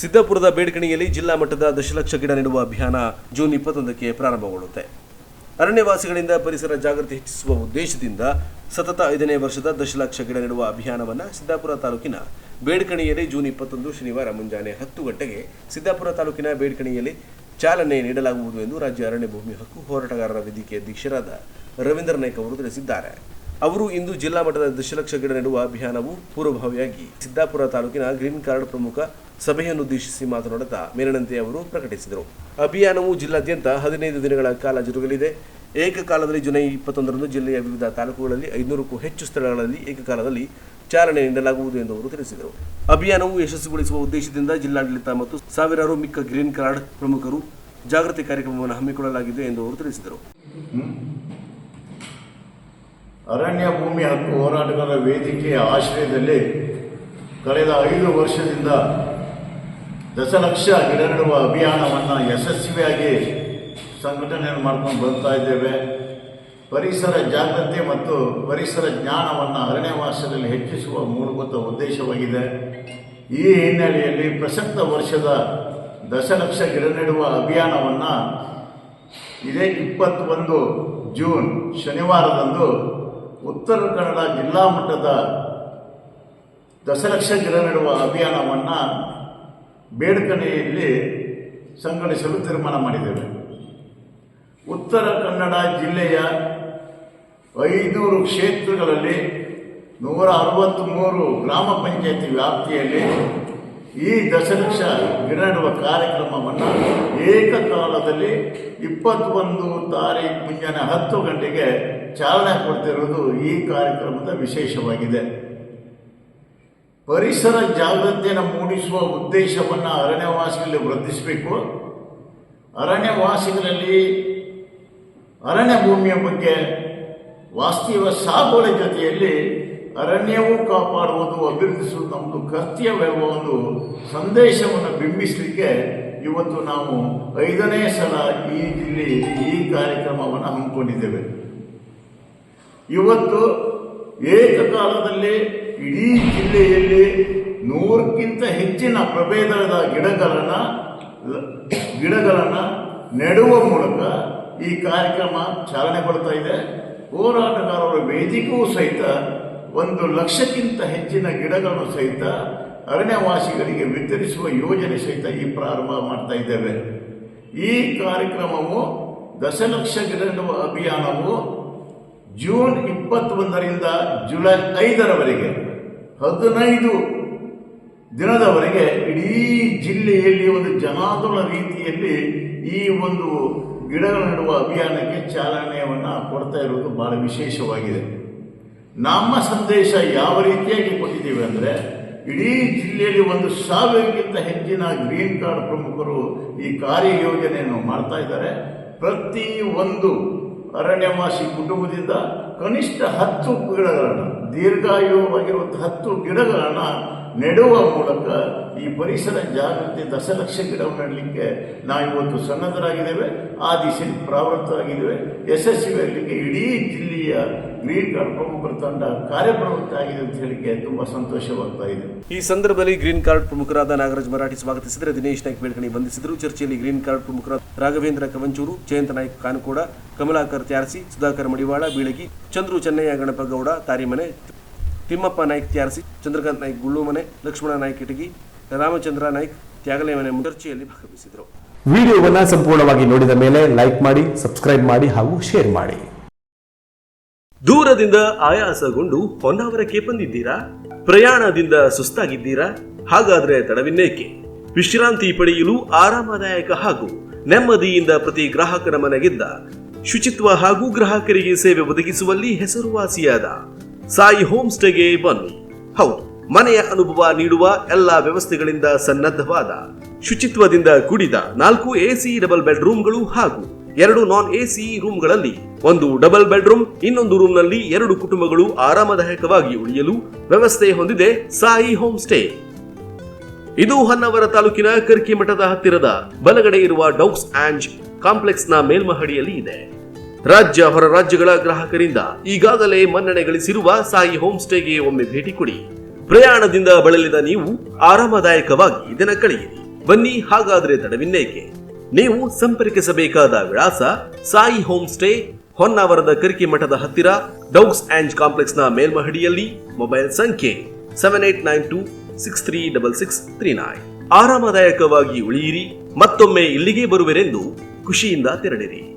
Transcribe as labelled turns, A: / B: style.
A: ಸಿದ್ದಾಪುರದ ಬೇಡ್ಕಣಿಯಲ್ಲಿ ಜಿಲ್ಲಾ ಮಟ್ಟದ ದಶಲಕ್ಷ ಗಿಡ ನೆಡುವ ಅಭಿಯಾನ ಜೂನ್ ಇಪ್ಪತ್ತೊಂದಕ್ಕೆ ಪ್ರಾರಂಭಗೊಳ್ಳುತ್ತೆ. ಅರಣ್ಯವಾಸಿಗಳಿಂದ ಪರಿಸರ ಜಾಗೃತಿ ಹೆಚ್ಚಿಸುವ ಉದ್ದೇಶದಿಂದ ಸತತ ಐದನೇ ವರ್ಷದ ದಶಲಕ್ಷ ಗಿಡ ನೆಡುವ ಅಭಿಯಾನವನ್ನು ಸಿದ್ದಾಪುರ ತಾಲೂಕಿನ ಬೇಡ್ಕಣಿಯಲ್ಲಿ ಜೂನ್ ಇಪ್ಪತ್ತೊಂದು ಶನಿವಾರ ಮುಂಜಾನೆ ಹತ್ತು ಗಂಟೆಗೆ ಸಿದ್ದಾಪುರ ತಾಲೂಕಿನ ಬೇಡ್ಕಣಿಯಲ್ಲಿ ಚಾಲನೆ ನೀಡಲಾಗುವುದು ಎಂದು ರಾಜ್ಯ ಅರಣ್ಯ ಭೂಮಿ ಹಕ್ಕು ಹೋರಾಟಗಾರರ ವೇದಿಕೆ ಅಧ್ಯಕ್ಷರಾದ ರವೀಂದ್ರ ನಾಯ್ಕ ಅವರು ತಿಳಿಸಿದ್ದಾರೆ. ಅವರು ಇಂದು ಜಿಲ್ಲಾ ಮಟ್ಟದ ದಶಲಕ್ಷ ಗಿಡ ನೆಡುವ ಅಭಿಯಾನವು ಪೂರ್ವಭಾವಿಯಾಗಿ ಸಿದ್ದಾಪುರ ತಾಲೂಕಿನ ಗ್ರೀನ್ ಕಾರ್ಡ್ ಪ್ರಮುಖ ಸಭೆಯನ್ನುದ್ದೇಶಿಸಿ ಮಾತನಾಡುತ್ತಾ ಮೇಲಿನಂತೆ ಅವರು ಪ್ರಕಟಿಸಿದರು. ಅಭಿಯಾನವು ಜಿಲ್ಲಾದ್ಯಂತ ಹದಿನೈದು ದಿನಗಳ ಕಾಲ ಜರುಗಲಿದೆ. ಏಕಕಾಲದಲ್ಲಿ ಜುಲೈ ಇಪ್ಪತ್ತೊಂದರಂದು ಜಿಲ್ಲೆಯ ವಿವಿಧ ತಾಲೂಕುಗಳಲ್ಲಿ ಐನೂರಕ್ಕೂ ಹೆಚ್ಚು ಸ್ಥಳಗಳಲ್ಲಿ ಏಕಕಾಲದಲ್ಲಿ ಚಾಲನೆ ನೀಡಲಾಗುವುದು ಎಂದು ಅವರು ತಿಳಿಸಿದರು. ಅಭಿಯಾನವು ಯಶಸ್ವಿಗೊಳಿಸುವ ಉದ್ದೇಶದಿಂದ ಜಿಲ್ಲಾಡಳಿತ ಮತ್ತು ಸಾವಿರಾರು ಮಿಕ್ಕ ಗ್ರೀನ್ ಕಾರ್ಡ್ ಪ್ರಮುಖರು ಜಾಗೃತಿ ಕಾರ್ಯಕ್ರಮವನ್ನು ಹಮ್ಮಿಕೊಳ್ಳಲಾಗಿದೆ ಎಂದು ಅವರು ತಿಳಿಸಿದರು.
B: ಅರಣ್ಯ ಭೂಮಿ ಹಕ್ಕು ಹೋರಾಟಗಾರ ವೇದಿಕೆಯ ಆಶ್ರಯದಲ್ಲಿ ಕಳೆದ ಐದು ವರ್ಷದಿಂದ ದಶಲಕ್ಷ ಗಿಡ ನೆಡುವ ಅಭಿಯಾನವನ್ನು ಯಶಸ್ವಿಯಾಗಿ ಸಂಘಟನೆಯನ್ನು ಮಾಡ್ಕೊಂಡು ಬರ್ತಾ ಇದ್ದೇವೆ. ಪರಿಸರ ಜಾಗೃತಿ ಮತ್ತು ಪರಿಸರ ಜ್ಞಾನವನ್ನು ಅರಣ್ಯವಾಸದಲ್ಲಿ ಹೆಚ್ಚಿಸುವ ಮೂಲಭೂತ ಉದ್ದೇಶವಾಗಿದೆ. ಈ ಹಿನ್ನೆಲೆಯಲ್ಲಿ ಪ್ರಸಕ್ತ ವರ್ಷದ ದಶಲಕ್ಷ ಗಿಡ ನೆಡುವ ಅಭಿಯಾನವನ್ನು ಇದೇ ಇಪ್ಪತ್ತೊಂದು ಜೂನ್ ಶನಿವಾರದಂದು ಉತ್ತರ ಕನ್ನಡ ಜಿಲ್ಲಾ ಮಟ್ಟದ ದಶಲಕ್ಷ ಗಿಡ ನೆಡುವ ಅಭಿಯಾನವನ್ನು ಬೇಡ್ಕನೆಯಲ್ಲಿ ಸಂಘಟಿಸಲು ತೀರ್ಮಾನ ಮಾಡಿದ್ದೇವೆ. ಉತ್ತರ ಕನ್ನಡ ಜಿಲ್ಲೆಯ ಐನೂರು ಕ್ಷೇತ್ರಗಳಲ್ಲಿ ನೂರ ಅರವತ್ತ್ಮೂರು ಗ್ರಾಮ ಪಂಚಾಯತಿ ವ್ಯಾಪ್ತಿಯಲ್ಲಿ ಈ ದಶಲಕ್ಷ ಗಿಡ ನೆಡುವ ಕಾರ್ಯಕ್ರಮವನ್ನು ಏಕಕಾಲದಲ್ಲಿ ಇಪ್ಪತ್ತೊಂದು ತಾರೀಕು ಮುಂಜಾನೆ ಹತ್ತು ಗಂಟೆಗೆ ಚಾಲನೆ ಕೊಡ್ತಿರೋದು ಈ ಕಾರ್ಯಕ್ರಮದ ವಿಶೇಷವಾಗಿದೆ. ಪರಿಸರ ಜಾಗೃತಿಯನ್ನು ಮೂಡಿಸುವ ಉದ್ದೇಶವನ್ನು ಅರಣ್ಯವಾಸಿಗಳಲ್ಲಿ ವೃದ್ಧಿಸಬೇಕು. ಅರಣ್ಯವಾಸಿಗಳಲ್ಲಿ ಅರಣ್ಯ ಭೂಮಿಯ ಬಗ್ಗೆ ವಾಸ್ತವ ಸಾಗುವಳಿ ಜೊತೆಯಲ್ಲಿ ಅರಣ್ಯವೂ ಕಾಪಾಡುವುದು ಅಭಿವೃದ್ಧಿಸುವುದು ನಮ್ಮದು ಕರ್ತವ್ಯವೆಂಬ ಒಂದು ಸಂದೇಶವನ್ನು ಬಿಂಬಿಸಲಿಕ್ಕೆ ಇವತ್ತು ನಾವು ಐದನೇ ಸಲ ಈ ಜಿಲ್ಲೆಯಲ್ಲಿ ಈ ಕಾರ್ಯಕ್ರಮವನ್ನು ಹಮ್ಮಿಕೊಂಡಿದ್ದೇವೆ. ಇವತ್ತು ಏಕಕಾಲದಲ್ಲಿ ಇಡೀ ಜಿಲ್ಲೆಯಲ್ಲಿ ನೂರಕ್ಕಿಂತ ಹೆಚ್ಚಿನ ಪ್ರಭೇದದ ಗಿಡಗಳನ್ನು ಗಿಡಗಳನ್ನು ನೆಡುವ ಮೂಲಕ ಈ ಕಾರ್ಯಕ್ರಮ ಚಾಲನೆ ಕೊಡ್ತಾ ಇದೆ. ಹೋರಾಟಗಾರರ ವೇದಿಕೆಯೂ ಸಹಿತ ಒಂದು ಲಕ್ಷಕ್ಕಿಂತ ಹೆಚ್ಚಿನ ಗಿಡಗಳನ್ನು ಸಹಿತ ಅರಣ್ಯವಾಸಿಗಳಿಗೆ ವಿತರಿಸುವ ಯೋಜನೆ ಸಹಿತ ಈ ಪ್ರಾರಂಭ ಮಾಡ್ತಾ ಇದ್ದೇವೆ. ಈ ಕಾರ್ಯಕ್ರಮವು ದಶಲಕ್ಷ ಗಿಡ ಅಭಿಯಾನವು ಜೂನ್ ಇಪ್ಪತ್ತೊಂದರಿಂದ ಜುಲೈ ಐದರವರೆಗೆ, ಹದಿನೈದು ದಿನದವರೆಗೆ ಇಡೀ ಜಿಲ್ಲೆಯಲ್ಲಿ ಒಂದು ಜನಾಂದೋಲನ ರೀತಿಯಲ್ಲಿ ಈ ಒಂದು ಗಿಡಗಳ ನೆಡುವ ಅಭಿಯಾನಕ್ಕೆ ಚಾಲನೆಯನ್ನು ಕೊಡ್ತಾ ಇರುವುದು ಬಹಳ ವಿಶೇಷವಾಗಿದೆ. ನಮ್ಮ ಸಂದೇಶ ಯಾವ ರೀತಿಯಾಗಿ ಕೊಟ್ಟಿದ್ದೀವಿ ಅಂದರೆ, ಇಡೀ ಜಿಲ್ಲೆಯಲ್ಲಿ ಒಂದು ಸಾವಿರಕ್ಕಿಂತ ಹೆಚ್ಚಿನ ಗ್ರೀನ್ ಕಾರ್ಡ್ ಪ್ರಮುಖರು ಈ ಕಾರ್ಯಯೋಜನೆಯನ್ನು ಮಾಡ್ತಾ ಇದ್ದಾರೆ. ಪ್ರತಿ ಒಂದು ಅರಣ್ಯವಾಸಿ ಕುಟುಂಬದಿಂದ ಕನಿಷ್ಠ ಹತ್ತು ಗಿಡಗಳನ್ನು ದೀರ್ಘಾಯುವಾಗಿರುವಂಥ ಹತ್ತು ಗಿಡಗಳನ್ನು ನೆಡುವ ಮೂಲಕ ಈ ಪರಿಸರ ಜಾಗೃತಿ ದಶಲಕ್ಷ ಗಿಡವನ್ನು ನೆಡಲಿಕ್ಕೆ ನಾವಿವತ್ತು ಸನ್ನದ್ಧರಾಗಿದ್ದೇವೆ. ಆ ದಿಶೆಯಲ್ಲಿ ಪ್ರಾವೃತ್ತರಾಗಿದ್ದೇವೆ. ಯಶಸ್ವಿಯಾಗಲಿಕ್ಕೆ ಇಡೀ ಜಿಲ್ಲೆಯ ಗ್ರೀನ್ ಕಾರ್ಡ್ ತಂಡ ಅಂತ ಹೇಳಿಕೆ ತುಂಬ ಸಂತೋಷವಾಗ್ತಾ ಇದೆ.
A: ಈ ಸಂದರ್ಭದಲ್ಲಿ ಗ್ರೀನ್ ಕಾರ್ಡ್ ಪ್ರಮುಖರಾದ ನಾಗರಾಜ್ ಮರಾಠಿ ಸ್ವಾಗತಿಸಿದರೆ ದಿನೇಶ್ ನಾಯ್ಕ ಬೇಡ್ಕಣಿ ಬಂಧಿಸಿದರು ಚರ್ಚೆಯಲ್ಲಿ ಗ್ರೀನ್ ಕಾರ್ಡ್ ಪ್ರಮುಖರಾದ ರಾಘವೇಂದ್ರ ಕವಂಚೂರು ಜಯಂತ ನಾಯ್ಕ ಕಾನುಕೋಡ ಕಮಲಾಕರ್ ತ್ಯಾರಸಿ ಸುಧಾಕರ್ ಮಡಿವಾಳ ಬೀಳಗಿ ಚಂದ್ರು ಚೆನ್ನಯ್ಯ ಗಣಪಗೌಡ ತಾರಿಮನೆ ತಿಮ್ಮಪ್ಪ ನಾಯ್ಕ ತ್ಯಾರಸಿ ಚಂದ್ರಕಾಂತ್ ನಾಯ್ಕ ಗುಳ್ಳುಮನೆ ಲಕ್ಷ್ಮಣ ನಾಯ್ಕ ಇಟಗಿ ರಾಮಚಂದ್ರ ನಾಯ್ಕ್ ತ್ಯಾಗಲೇಮನೆ ಚರ್ಚೆಯಲ್ಲಿ ಭಾಗವಹಿಸಿದರು.
C: ವಿಡಿಯೋವನ್ನು ಸಂಪೂರ್ಣವಾಗಿ ನೋಡಿದ ಮೇಲೆ ಲೈಕ್ ಮಾಡಿ ಸಬ್ಸ್ಕ್ರೈಬ್ ಮಾಡಿ ಹಾಗೂ ಶೇರ್ ಮಾಡಿ.
A: ದೂರದಿಂದ ಆಯಾಸಗೊಂಡು ಹೊನ್ನಾವರಕ್ಕೆ ಬಂದಿದ್ದೀರಾ? ಪ್ರಯಾಣದಿಂದ ಸುಸ್ತಾಗಿದ್ದೀರಾ? ಹಾಗಾದ್ರೆ ತಡವಿನ್ನೇಕೆ? ವಿಶ್ರಾಂತಿ ಪಡೆಯಲು ಆರಾಮದಾಯಕ ಹಾಗೂ ನೆಮ್ಮದಿಯಿಂದ ಪ್ರತಿ ಗ್ರಾಹಕರ ಮನೆಗಿದ್ದ ಶುಚಿತ್ವ ಹಾಗೂ ಗ್ರಾಹಕರಿಗೆ ಸೇವೆ ಒದಗಿಸುವಲ್ಲಿ ಹೆಸರುವಾಸಿಯಾದ ಸಾಯಿ ಹೋಮ್ ಸ್ಟೇಗೆ ಬನ್ನಿ. ಹೌದು, ಮನೆಯ ಅನುಭವ ನೀಡುವ ಎಲ್ಲಾ ವ್ಯವಸ್ಥೆಗಳಿಂದ ಸನ್ನದ್ಧವಾದ, ಶುಚಿತ್ವದಿಂದ ಕೂಡಿದ ನಾಲ್ಕು ಎಸಿ ಡಬಲ್ ಬೆಡ್ರೂಮ್ಗಳು ಹಾಗೂ ಎರಡು ನಾನ್ ಎಸಿ ರೂಮ್ಗಳಲ್ಲಿ ಒಂದು ಡಬಲ್ ಬೆಡ್ರೂಮ್ ಇನ್ನೊಂದು ರೂಮ್ನಲ್ಲಿ ಎರಡು ಕುಟುಂಬಗಳು ಆರಾಮದಾಯಕವಾಗಿ ಉಳಿಯಲು ವ್ಯವಸ್ಥೆ ಹೊಂದಿದೆ ಸಾಯಿ ಹೋಮ್ ಸ್ಟೇ ಇದು ಹೊನ್ನಾವರ ತಾಲೂಕಿನ ಕರ್ಕಿ ಮಠದ ಹತ್ತಿರದ ಬಲಗಡೆ ಇರುವ ಡೌಕ್ಸ್ ಆಂಜ್ ಕಾಂಪ್ಲೆಕ್ಸ್ನ ಮೇಲ್ಮಹಡಿಯಲ್ಲಿ ಇದೆ. ರಾಜ್ಯ ಹೊರ ರಾಜ್ಯಗಳ ಗ್ರಾಹಕರಿಂದ ಈಗಾಗಲೇ ಮನ್ನಣೆ ಗಳಿಸಿರುವ ಸಾಯಿ ಹೋಮ್ ಸ್ಟೇಗೆ ಒಮ್ಮೆ ಭೇಟಿ ಕೊಡಿ. ಪ್ರಯಾಣದಿಂದ ಬಳಲಿದ ನೀವು ಆರಾಮದಾಯಕವಾಗಿ ದಿನ ಕಳೆಯಿರಿ. ಬನ್ನಿ ಹಾಗಾದ್ರೆ ತಡವಿನ್ನೇಕೆ. ನೀವು ಸಂಪರ್ಕಿಸಬೇಕಾದ ವಿಳಾಸ ಸಾಯಿ ಹೋಮ್ ಸ್ಟೇ ಹೊನ್ನಾವರದ ಕರಿಕೆ ಮಠದ ಹತ್ತಿರ ಡೌಗ್ಸ್ ಆಂಡ್ ಕಾಂಪ್ಲೆಕ್ಸ್ನ ಮೇಲ್ಮಹಡಿಯಲ್ಲಿ ಮೊಬೈಲ್ ಸಂಖ್ಯೆ seven eight nine two six three double six three nine. ಆರಾಮದಾಯಕವಾಗಿ ಉಳಿಯಿರಿ. ಮತ್ತೊಮ್ಮೆ ಇಲ್ಲಿಗೆ ಬರುವೆರೆಂದು ಖುಷಿಯಿಂದ ತೆರಳಿರಿ.